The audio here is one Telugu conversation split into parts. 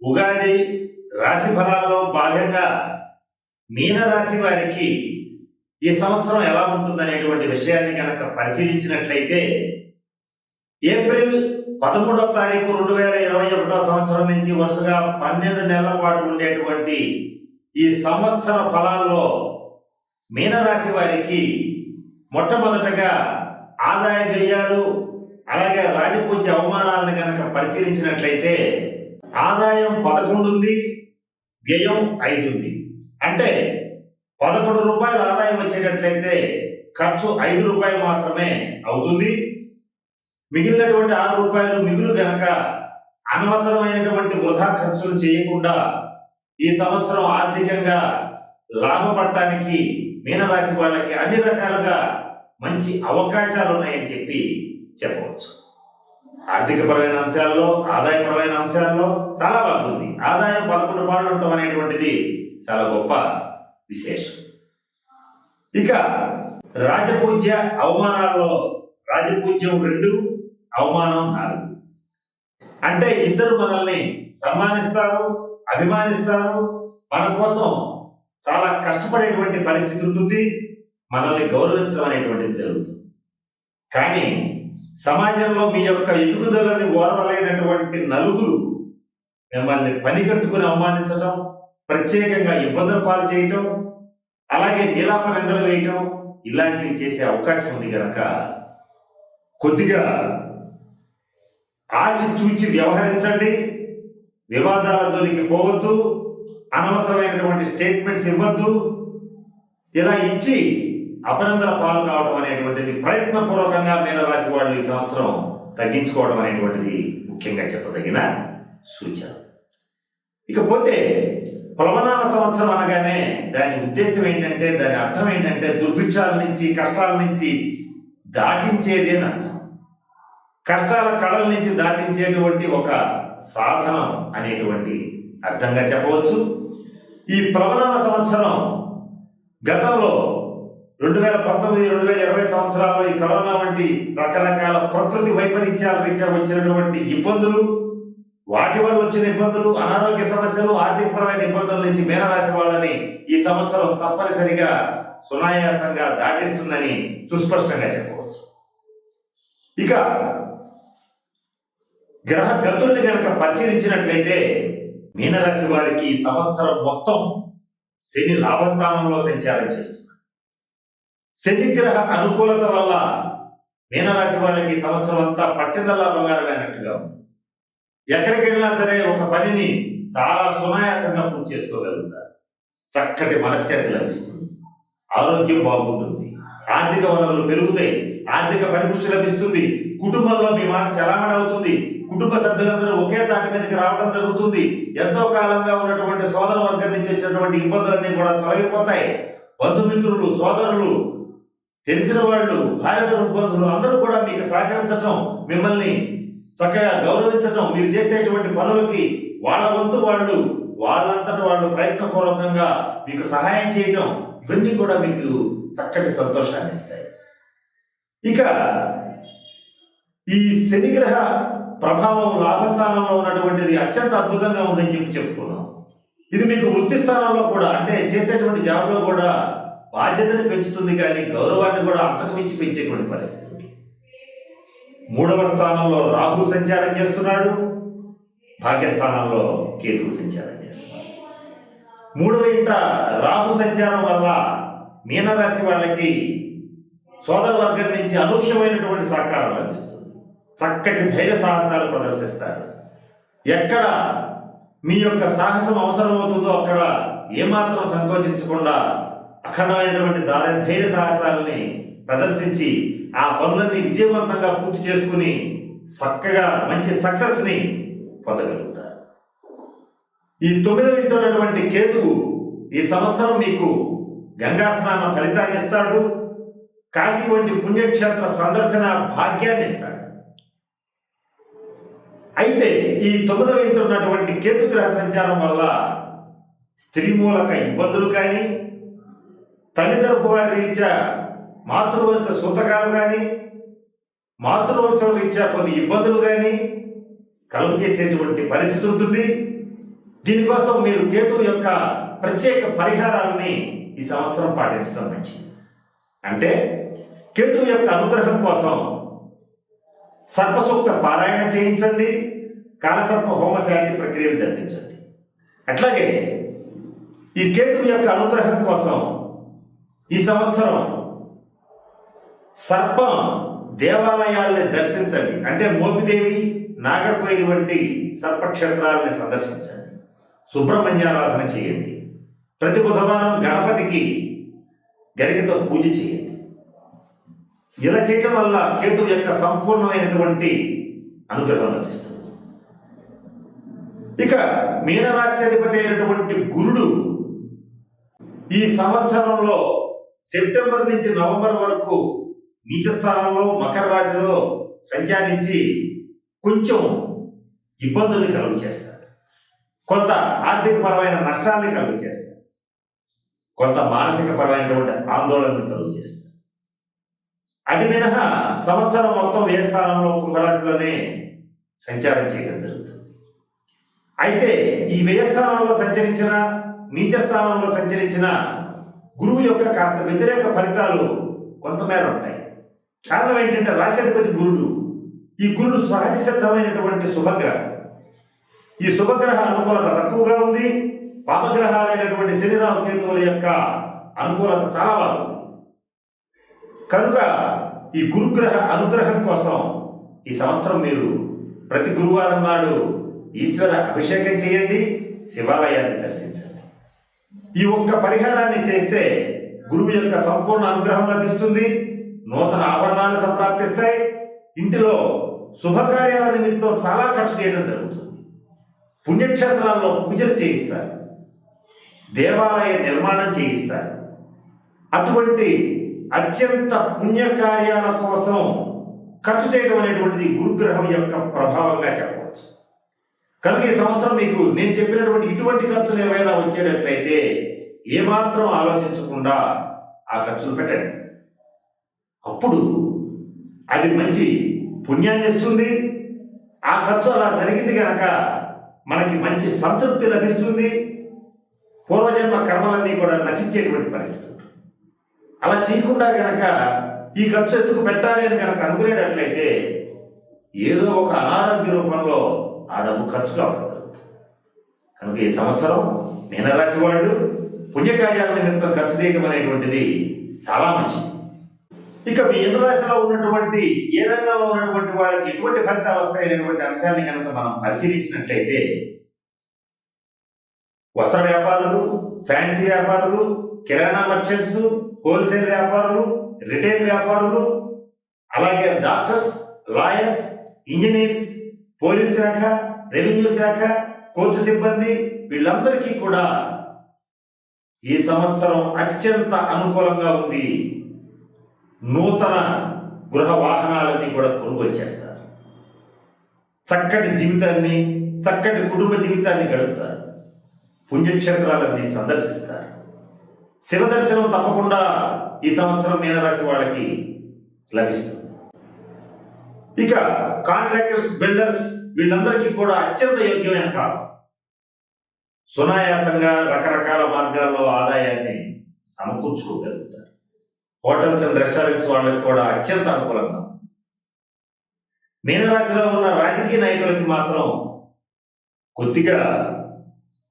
ఉగాది రాశి ఫలాల్లో భాగంగా మీనరాశి వారికి ఈ సంవత్సరం ఎలా ఉంటుందనేటువంటి విషయాన్ని కనుక పరిశీలించినట్లయితే ఏప్రిల్ పదమూడవ తారీఖు రెండు వేల ఇరవై ఒకటో సంవత్సరం నుంచి వరుసగా పన్నెండు నెలల పాటు ఉండేటువంటి ఈ సంవత్సర ఫలాల్లో మీనరాశి వారికి మొట్టమొదటగా ఆదాయ వ్యయాలు అలాగే రాజపూజ్య అవమానాలను కనుక పరిశీలించినట్లయితే ఆదాయం పదకొండు ఉంది వ్యయం ఐదు ఉంది అంటే పదకొండు రూపాయల ఆదాయం వచ్చేటట్లయితే ఖర్చు ఐదు రూపాయలు మాత్రమే అవుతుంది. మిగిలినటువంటి ఆరు రూపాయలు మిగులు గనక అనవసరమైనటువంటి వృధా ఖర్చులు చేయకుండా ఈ సంవత్సరం ఆర్థికంగా లాభపడటానికి మీనరాశి వాళ్ళకి అన్ని రకాలుగా మంచి అవకాశాలు ఉన్నాయని చెప్పి చెప్పవచ్చు. ఆర్థికపరమైన అంశాల్లో ఆదాయపరమైన అంశాల్లో చాలా బాగుంది. ఆదాయం పదకొండు పాళ్ళు ఉండటం అనేటువంటిది చాలా గొప్ప విశేషం. ఇక రాజపూజ్య అవమానాల్లో రాజపూజ్యం రెండు అవమానం నాలుగు. అంటే ఇద్దరు మనల్ని సన్మానిస్తారు అభిమానిస్తారు. మన కోసం చాలా కష్టపడేటువంటి పరిస్థితి ఉంటుంది. మనల్ని గౌరవించడం అనేటువంటిది జరుగుతుంది. కానీ సమాజంలో మీ యొక్క ఎదుగుదలని ఓర్వలేనటువంటి నలుగురు మిమ్మల్ని పని కట్టుకుని అవమానించడం ప్రత్యేకంగా ఇబ్బందులు పాలు చేయటం అలాగే నీలాప నిందలు వేయటం ఇలాంటివి చేసే అవకాశం ఉంది కనుక కొద్దిగా ఆచితూచి వ్యవహరించండి. వివాదాల జోలికి పోవద్దు. అనవసరమైనటువంటి స్టేట్మెంట్స్ ఇవ్వద్దు. ఇలా ఇచ్చి అపనందన పాలు కావడం అనేటువంటిది ప్రయత్నపూర్వకంగా మీనరాశి వాళ్ళు ఈ సంవత్సరం తగ్గించుకోవడం అనేటువంటిది ముఖ్యంగా చెప్పదగిన సూచన. ఇకపోతే పొలమనామ సంవత్సరం అనగానే దాని ఉద్దేశం ఏంటంటే దాని అర్థం ఏంటంటే దుర్భిక్షాల నుంచి కష్టాల నుంచి దాటించేది అని అర్థం. కష్టాల కడల నుంచి దాటించేటువంటి ఒక సాధనం అనేటువంటి అర్థంగా చెప్పవచ్చు. ఈ ప్లవనామ సంవత్సరం గతంలో రెండు వేల పంతొమ్మిది రెండు వేల ఇరవై సంవత్సరాల్లో ఈ కరోనా వంటి రకరకాల ప్రకృతి వైపరీత్యాల రీత్యా వచ్చినటువంటి ఇబ్బందులు వాటి వల్ల వచ్చిన ఇబ్బందులు అనారోగ్య సమస్యలు ఆర్థికపరమైన ఇబ్బందుల నుంచి మీనరాశి వాళ్ళని ఈ సంవత్సరం తప్పనిసరిగా సునాయాసంగా దాటిస్తుందని సుస్పష్టంగా చెప్పవచ్చు ఇక గ్రహ గతుల్ని కనుక పరిశీలించినట్లయితే మీనరాశి వారికి ఈ సంవత్సరం మొత్తం శని లాభస్థానంలో సంచారం చేస్తుంది. శనిగ్రహ అనుకూలత వల్ల మీనరాశి వాళ్ళకి సంవత్సరం అంతా పట్టిదల్లా బంగారమైనట్టుగా ఉంది. ఎక్కడికి వెళ్ళినా సరే ఒక పనిని చాలా సునాయాసంగా పూర్తి చేసుకోగలుగుతారు. చక్కటి మనశ్శాంతి లభిస్తుంది. ఆరోగ్యం బాగుంటుంది. ఆర్థిక వనరులు పెరుగుతాయి. ఆర్థిక పరిపుష్టి లభిస్తుంది. కుటుంబంలో మీ మాట చలామణి అవుతుంది. కుటుంబ సభ్యులందరూ ఒకే తాటి మీదకి రావడం జరుగుతుంది. ఎంతో కాలంగా ఉన్నటువంటి సోదర వర్గం నుంచి వచ్చినటువంటి ఇబ్బందులన్నీ కూడా తొలగిపోతాయి. బంధుమిత్రులు సోదరులు తెలిసిన వాళ్ళు భారత బంధువులు అందరూ కూడా మీకు సహకరించటం మిమ్మల్ని చక్కగా గౌరవించటం మీరు చేసేటువంటి పనులకి వాళ్ళ వంతు వాళ్ళు వాళ్ళంతట వాళ్ళు ప్రయత్నపూర్వకంగా మీకు సహాయం చేయటం ఇవన్నీ కూడా మీకు చక్కటి సంతోషాన్ని ఇస్తాయి. ఇక ఈ శనిగ్రహ ప్రభావం లాభస్థానంలో ఉన్నటువంటిది అత్యంత అద్భుతంగా ఉందని చెప్పి చెప్పుకున్నాం. ఇది మీకు వృత్తి స్థానంలో కూడా అంటే చేసేటువంటి జాబ్లో కూడా బాధ్యతను పెంచుతుంది కానీ గౌరవాన్ని కూడా అంతకు మించి పెంచేటువంటి పరిస్థితి మూడవ స్థానంలో రాహు సంచారం చేస్తున్నాడు. భాగ్యస్థానంలో కేతువు సంచారం చేస్తున్నాడు. మూడవ ఇంట రాహు సంచారం వల్ల మీనరాశి వాళ్ళకి సోదర వర్గం నుంచి అనూహ్యమైనటువంటి సహకారం లభిస్తుంది. చక్కటి ధైర్య సాహసాలు ప్రదర్శిస్తారు. ఎక్కడ మీ యొక్క సాహసం అవసరమవుతుందో అక్కడ ఏమాత్రం సంకోచించకుండా అఖండమైనటువంటి దారి ధైర్య సాహసాలని ప్రదర్శించి ఆ పనులన్నీ విజయవంతంగా పూర్తి చేసుకుని చక్కగా మంచి సక్సెస్ని పొందగలుగుతారు. ఈ తొమ్మిదవ ఇంటున్నటువంటి కేతువు ఈ సంవత్సరం మీకు గంగా స్నాన ఫలితాన్ని ఇస్తాడు. కాశీ వంటి పుణ్యక్షేత్ర సందర్శన భాగ్యాన్ని ఇస్తాడు. అయితే ఈ తొమ్మిదవ ఇంటున్నటువంటి కేతు గ్రహ సంచారం వల్ల స్త్రీ మూలక ఇబ్బందులు కానీ తల్లిదండ్రుల వారి రీత్యా మాతృవంశ సూతకాలు కానీ మాతృవంశం రీత్యా కొన్ని ఇబ్బందులు కానీ కలుగు చేసేటువంటి పరిస్థితి ఉంటుంది. దీనికోసం మీరు కేతు యొక్క ప్రత్యేక పరిహారాలని ఈ సంవత్సరం పాటించడం మంచిది. అంటే కేతు యొక్క అనుగ్రహం కోసం సర్పసూక్త పారాయణ చేయించండి కాలసర్ప హోమశాంతి ప్రక్రియలు జరిపించండి. అట్లాగే ఈ కేతు యొక్క అనుగ్రహం కోసం ఈ సంవత్సరం సర్పం దేవాలయాల్ని దర్శించండి. అంటే మోపిదేవి నాగర్కోయిల్ వంటి సర్పక్షేత్రాలని సందర్శించండి. సుబ్రహ్మణ్యారాధన చేయండి. ప్రతి బుధవారం గణపతికి గరికతో పూజ చేయండి. ఇలా చేయటం వల్ల కేతు యొక్క సంపూర్ణమైనటువంటి అనుగ్రహం లభిస్తుంది. ఇక మీనరాశ్యాధిపతి అయినటువంటి గురుడు ఈ సంవత్సరంలో సెప్టెంబర్ నుంచి నవంబర్ వరకు నీచ స్థానంలో మకర రాశిలో సంచారించి కొంచెం ఇబ్బందుల్ని కలుగు చేస్తాడు కొంత ఆర్థికపరమైన నష్టాన్ని కలుగు చేస్తాడు కొంత మానసిక పరమైనటువంటి ఆందోళనను కలుగు చేస్తాడు అది మినహా సంవత్సరం మొత్తం ఏ స్థానంలో కుంభరాశిలోనే సంచారం చేయడం జరుగుతుంది. అయితే ఈ వ్యయ స్థానంలో సంచరించిన నీచ స్థానంలో సంచరించిన గురువు యొక్క కాస్త వ్యతిరేక ఫలితాలు కొంతమేర ఉంటాయి. కారణం ఏంటంటే రాశాధిపతి గురుడు ఈ గురుడు సహజ సిద్ధమైనటువంటి శుభగ్రహం. ఈ శుభగ్రహ అనుకూలత తక్కువగా ఉంది. పాపగ్రహాలైనటువంటి శనిరావు కేతువుల యొక్క అనుకూలత చాలా బాగుంది. కనుక ఈ గురుగ్రహ అనుగ్రహం కోసం ఈ సంవత్సరం మీరు ప్రతి గురువారం నాడు ఈశ్వర అభిషేకం చేయండి శివాలయాన్ని దర్శించండి. ఈ ఒక్క పరిహారాన్ని చేస్తే గురువు యొక్క సంపూర్ణ అనుగ్రహం లభిస్తుంది నూతన ఆభరణాలు సంప్రాప్తిస్తాయి ఇంటిలో శుభకార్యాల నిమిత్తం చాలా ఖర్చు చేయడం జరుగుతుంది. పుణ్యక్షేత్రాల్లో పూజలు చేయిస్తారు దేవాలయ నిర్మాణం చేయిస్తారు. అటువంటి అత్యంత పుణ్యకార్యాల కోసం ఖర్చు చేయడం అనేటువంటిది గురుగ్రహం యొక్క ప్రభావంగా చెప్పవచ్చు. కనుక ఈ సంవత్సరం మీకు నేను చెప్పినటువంటి ఇటువంటి ఖర్చులు ఏమైనా వచ్చేటట్లయితే ఏమాత్రం ఆలోచించకుండా ఆ ఖర్చులు పెట్టండి. అప్పుడు అది మంచి పుణ్యాన్ని ఇస్తుంది. ఆ ఖర్చు అలా జరిగింది కనుక మనకి మంచి సంతృప్తి లభిస్తుంది. పూర్వజన్మ కర్మలన్నీ కూడా నశించేటువంటి పరిస్థితి అలా చేయకుండా గనక ఈ ఖర్చు ఎందుకు పెట్టాలి అని కనుక అనుకునేటట్లయితే ఏదో ఒక అనారోగ్య రూపంలో ఆ డబ్బు ఖర్చు కావడం కనుక ఈ సంవత్సరం మీనరాశి వాళ్ళు పుణ్యకార్యాల నిమిత్తం ఖర్చు చేయటం అనేటువంటిది చాలా మంచిది. ఇక మీనరాశిలో ఉన్నటువంటి ఏ రంగంలో ఉన్నటువంటి వాళ్ళకి ఎటువంటి ఫలితాలు వస్తాయనేటువంటి అంశాన్ని కనుక మనం పరిశీలించినట్లయితే వస్త్ర వ్యాపారులు ఫ్యాన్సీ వ్యాపారులు కిరాణా మర్చెంట్స్ హోల్సేల్ వ్యాపారులు రిటైల్ వ్యాపారులు అలాగే డాక్టర్స్ లాయర్స్ ఇంజనీర్స్ పోలీస్ శాఖ రెవెన్యూ శాఖ కోర్టు సిబ్బంది వీళ్ళందరికీ కూడా ఈ సంవత్సరం అత్యంత అనుకూలంగా ఉంది. నూతన గృహ వాహనాలన్నీ కూడా కొనుగోలు చేస్తారు. చక్కటి జీవితాన్ని చక్కటి కుటుంబ జీవితాన్ని గడుపుతారు. పుణ్యక్షేత్రాలన్నీ సందర్శిస్తారు. శివ దర్శనం తప్పకుండా ఈ సంవత్సరం మీనరాశి వాళ్ళకి లభిస్తుంది. ఇక కాంట్రాక్టర్స్ బిల్డర్స్ వీళ్ళందరికీ కూడా అత్యంత యోగ్యమైన కాలం. సునాయాసంగా రకరకాల మార్గాల్లో ఆదాయాన్ని సమకూర్చుకోగలుగుతారు. హోటల్స్ అండ్ రెస్టారెంట్స్ వాళ్ళకి కూడా అత్యంత అనుకూలంగా మీనరాశిలో ఉన్న రాజకీయ నాయకులకి మాత్రం కొద్దిగా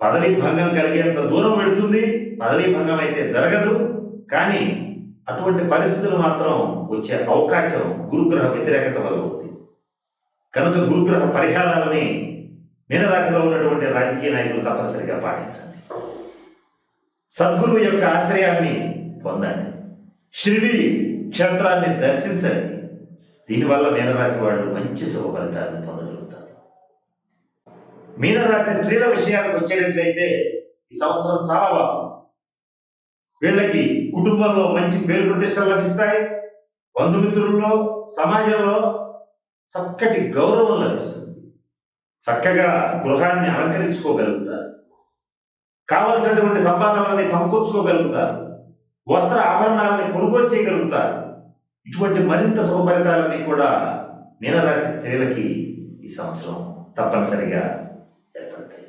పదవీ భంగం కలిగేంత దూరం వెళుతుంది. పదవీ భంగం అయితే జరగదు. కానీ అటువంటి పరిస్థితులు మాత్రం వచ్చే అవకాశం గురుగ్రహ వ్యతిరేకత వల్ల ఉంది. కనుక గురుగ్రహ పరిహారాలని మీనరాశిలో ఉన్నటువంటి రాజకీయ నాయకులు తప్పనిసరిగా పాటించండి. సద్గురువు యొక్క ఆశ్రయాన్ని పొందండి. షిరిడి క్షేత్రాన్ని దర్శించండి. దీనివల్ల మీనరాశి వాళ్ళు మంచి శుభ ఫలితాలను పొందగలుగుతారు. మీనరాశి స్త్రీల విషయానికి వచ్చేటట్లయితే ఈ సంవత్సరం చాలా బాగుంది. వీళ్ళకి కుటుంబంలో మంచి పేరు ప్రతిష్టలు లభిస్తాయి. బంధుమిత్రుల్లో సమాజంలో చక్కటి గౌరవం లభిస్తుంది. చక్కగా గృహాన్ని అలంకరించుకోగలుగుతారు. కావలసినటువంటి సంపాదనలని సమకూర్చుకోగలుగుతారు. వస్త్ర ఆభరణాలని కొనుగోలు చేయగలుగుతారు. ఇటువంటి మరింత శుభ కూడా మీనరాశి స్త్రీలకి ఈ సంవత్సరం తప్పనిసరిగా ఏర్పడతాయి.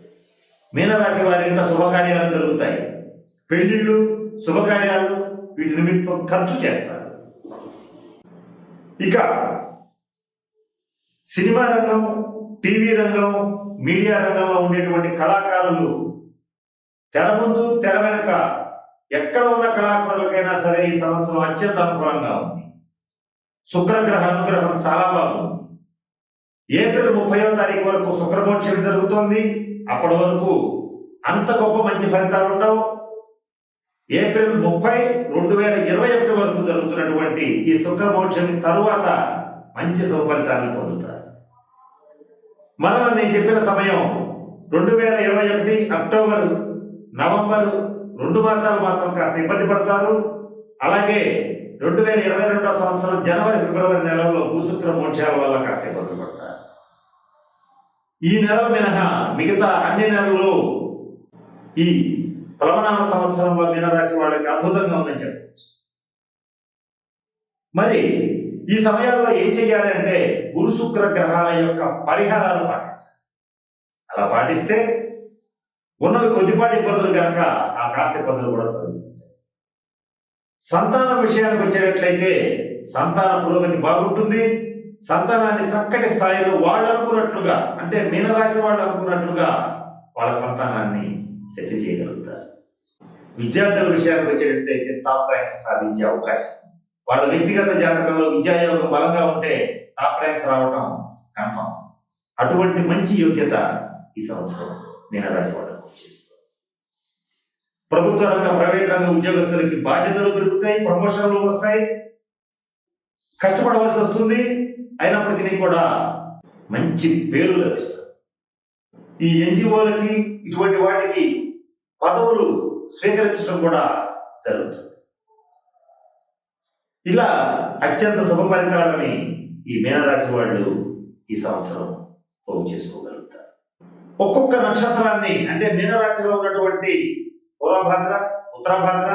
మీనరాశి వారి ఇంట శుభకార్యాలు జరుగుతాయి. పెళ్ళిళ్ళు శుభకార్యాలు వీటి నిమిత్తం ఖర్చు చేస్తారు. ఇక సినిమా రంగం టీవీ రంగం మీడియా రంగంలో ఉండేటువంటి కళాకారులు తెర ముందు తెర వెనుక ఎక్కడ ఉన్న కళాకారులకైనా సరే ఈ సంవత్సరం అత్యంత అనుకూలంగా ఉంది. శుక్రగ్రహ అనుగ్రహం చాలా బాగుంది. ఏప్రిల్ ముప్పయో తారీఖు వరకు శుక్రమోక్షం జరుగుతోంది. అప్పటి వరకు అంత గొప్ప మంచి ఫలితాలు ఉండవు. ఏప్రిల్ ముప్పై రెండు వేల ఇరవై ఒకటి వరకు జరుగుతున్నటువంటి ఈ శుక్రమోక్షం తరువాత మంచి సుఫలితాలను పొందుతారు. మరలా నేను చెప్పిన సమయం రెండు వేల ఇరవై ఒకటి అక్టోబర్ నవంబర్ రెండు మాసాలు మాత్రం కాస్త ఇబ్బంది పడతారు. అలాగే రెండు వేల ఇరవై రెండవ సంవత్సరం జనవరి ఫిబ్రవరి నెలల్లో భూశుక్ర మోక్షాల వల్ల కాస్త ఇబ్బంది పడతారు. ఈ నెల మినహా మిగతా అన్ని నెలలు ఈ ప్లవనామ సంవత్సరంలో మీనరాశి వాళ్ళకి అద్భుతంగా ఉందని చెప్పవచ్చు మరి ఈ సమయాల్లో ఏం చేయాలి అంటే గురు శుక్ర గ్రహాల యొక్క పరిహారాలు పాటించాలి. అలా పాటిస్తే ఉన్నవి కొద్దిపాటి ఇబ్బందులు కనుక ఆ కాస్త ఇబ్బందులు కూడా తొలగిపోతాయి. సంతానం విషయానికి వచ్చేటట్లయితే సంతాన పురోగతి బాగుంటుంది. సంతానాన్ని చక్కటి స్థాయిలో వాళ్ళు అనుకున్నట్లుగా అంటే మీనరాశి వాళ్ళు అనుకున్నట్లుగా వాళ్ళ సంతానాన్ని సెటిల్ చేయగలుగుతారు. విద్యార్థుల విషయానికి వచ్చేటట్లయితే టాప్ ర్యాంక్స్ సాధించే అవకాశం. వాళ్ళ వ్యక్తిగత జాతకంలో విద్యాయోగం బలంగా ఉంటే టాప్ ర్యాంక్స్ రావడం కన్ఫర్మ్ అటువంటి మంచి యోగ్యత ఈ సంవత్సరం మీనరాశి వాళ్ళకు చేస్తుంది ప్రభుత్వ రంగ ప్రైవేట్ రంగ ఉద్యోగస్తులకి బాధ్యతలు పెరుగుతాయి ప్రమోషన్లు వస్తాయి. కష్టపడవలసి వస్తుంది. అయినప్పటికీ కూడా మంచి పేరు లభిస్తుంది. ఈ ఎన్జిఓలకి ఇటువంటి వాటికి పదవులు స్వీకరించడం కూడా జరుగుతుంది. ఇలా అత్యంత శుభ ఫలితాలని ఈ మీనరాశి వాళ్ళు ఈ సంవత్సరం పోగు చేసుకోగలుగుతారు. ఒక్కొక్క నక్షత్రాన్ని అంటే మీనరాశిలో ఉన్నటువంటి పూర్వభద్ర ఉత్తరాభద్ర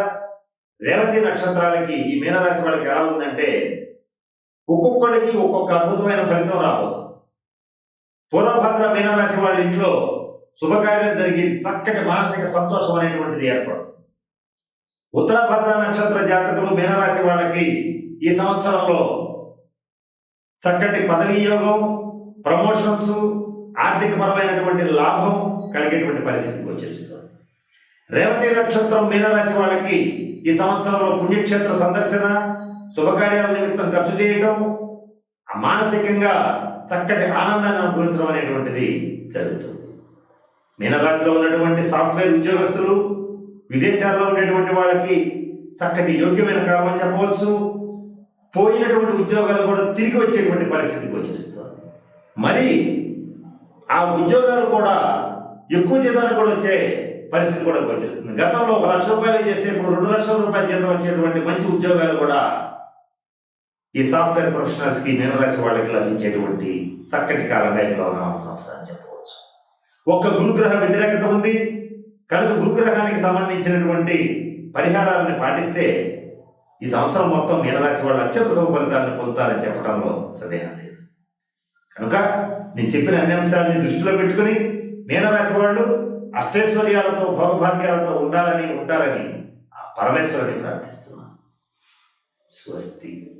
రేవతి నక్షత్రాలకి ఈ మీనరాశి వాళ్ళకి ఎలా ఉందంటే ఒక్కొక్కరికి ఒక్కొక్క అద్భుతమైన ఫలితం రాబోతుంది. పూర్వభద్ర మీనరాశి వాళ్ళ ఇంట్లో శుభకార్యం జరిగి చక్కటి మానసిక సంతోషం అనేటువంటిది ఏర్పడుతుంది. ఉత్తరాభద్ర నక్షత్ర జాతకులు మీనరాశి వాళ్ళకి ఈ సంవత్సరంలో చక్కటి పదవీ యోగం ప్రమోషన్స్ ఆర్థికపరమైనటువంటి లాభం కలిగేటువంటి పరిస్థితి వచ్చేస్తుంది. రేవతి నక్షత్రం మీనరాశి వాళ్ళకి ఈ సంవత్సరంలో పుణ్యక్షేత్ర సందర్శన శుభకార్యాల నిమిత్తం ఖర్చు చేయటం మానసికంగా చక్కటి ఆనందాన్ని అనుభవించడం అనేటువంటిది జరుగుతుంది. మీనరాశిలో ఉన్నటువంటి సాఫ్ట్వేర్ ఉద్యోగస్తులు విదేశాల్లో ఉండేటువంటి వాళ్ళకి చక్కటి యోగ్యమైన కాలం చెప్పవచ్చు. పోయినటువంటి ఉద్యోగాలు కూడా తిరిగి వచ్చేటువంటి పరిస్థితి గోచరిస్తుంది మరి ఆ ఉద్యోగాలు కూడా ఎక్కువ జీతాలు కూడా వచ్చే పరిస్థితి కూడా గోచరిస్తుంది గతంలో ఒక లక్ష రూపాయలు చేస్తే ఇప్పుడు రెండు లక్షల రూపాయల జీతం వచ్చేటువంటి మంచి ఉద్యోగాలు కూడా ఈ సాఫ్ట్వేర్ ప్రొఫెషనల్స్కి మీనరాశి వాళ్ళకి లభించేటువంటి చక్కటి కాలంగా ఇంట్లో ఉన్న సంవత్సరం అని చెప్పవచ్చు. ఒక్క గురుగ్రహ వ్యతిరేకత ఉంది. కనుక గురుగ్రహానికి సంబంధించినటువంటి పరిహారాలను పాటిస్తే ఈ సంవత్సరం మొత్తం మీనరాశి వాళ్ళు అత్యంత శుభ ఫలితాలను పొందుతారని చెప్పడంలో సందేహం లేదు. కనుక నేను చెప్పిన అన్ని అంశాలని దృష్టిలో పెట్టుకుని మీనరాశి వాళ్ళు అష్టైశ్వర్యాలతో భోగభాగ్యాలతో ఉండాలని ఉంటారని ఆ పరమేశ్వరుని ప్రార్థిస్తున్నాను. స్వస్తి.